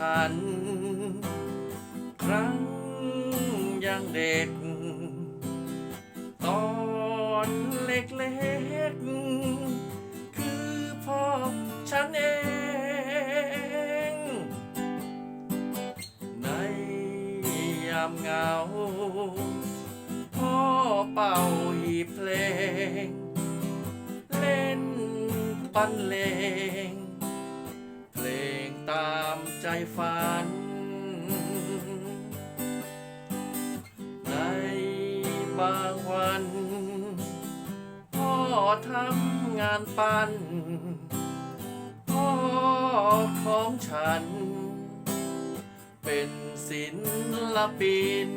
ฉัน ครั้งยังเด็ก ตอนเล็กๆ คือพ่อฉันเอง ในยามเหงา พ่อเป่าหีเพลง เล่นบรรเลงเลง ใจฝัน ในบางวัน พ่อทำงานปั้น พ่อของฉัน เป็นศิลปิน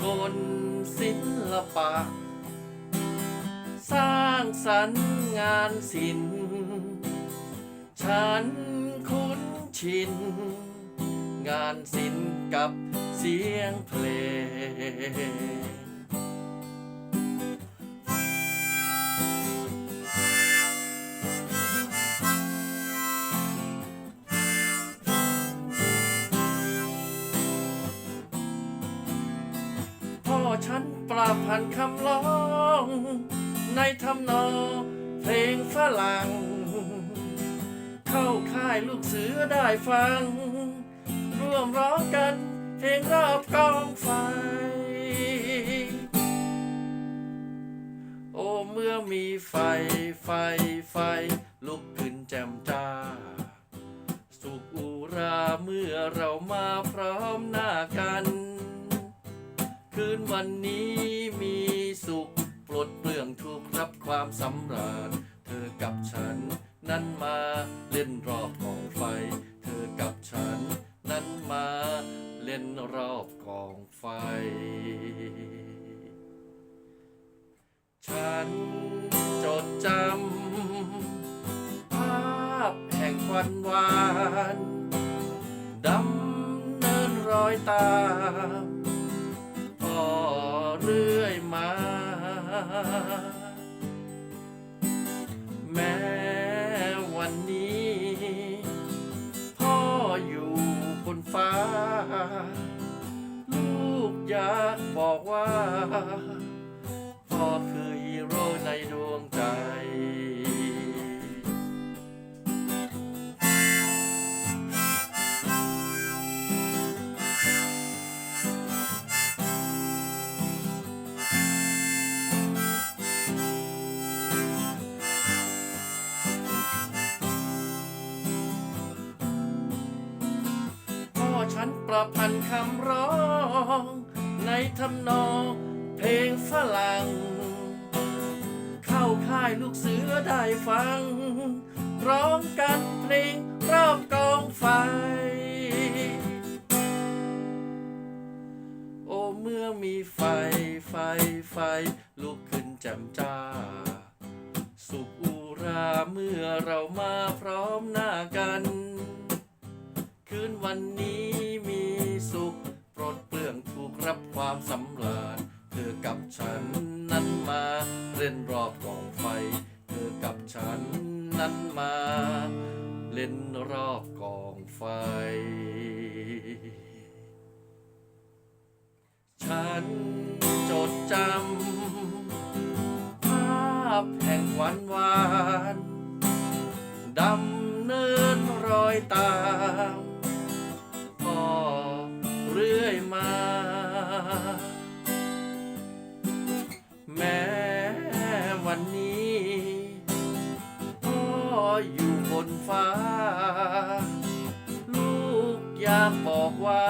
คนศิลปะ สร้างสรรค์งานศิลป์ ฉันคุ้นชิน งานศิลป์กับเสียงเพลงพ่อฉันปราพันธ์คำร้อง ในทำนองเพลงฝรั่ง เข้าค่ายลูกเสือได้ฟัง ร่วมร้องกันเพลงรอบกองไฟ โอ้เมื่อมีไฟไฟไฟ ลุกขึ้นแจ่มจ้า สุขอุราเมื่อเรามาพร้อมหน้ากัน คืนวันนี้มีสุข ปลดเปลื้องทุกข์รับความสำรา ฉันจดจำภาพแห่งควันวานดำเนินรอยตามพ่อเรื่อยมา แม้วันนี้ พ่ออยู่บนฟ้า พ่อฉันประพันธ์คำร้อง ในทำนองเพลงฝรั่ง เข้าค่ายลูกเสือได้ฟัง ร้องกันเพลงรอบกองไฟ โอ้เมื่อมีไฟไฟไฟ ลุกขึ้นแจ่มจ้า สุขอุราเมื่อเรามา กับฉันนั้นมาเล่นรอบกองไฟ เธอกับฉันนั้นมา เล่นรอบกองไฟ ฉันจดจำภาพแห่งหวานหวานดำเนินรอยตามพ่อเรื่อยมา บอกว่า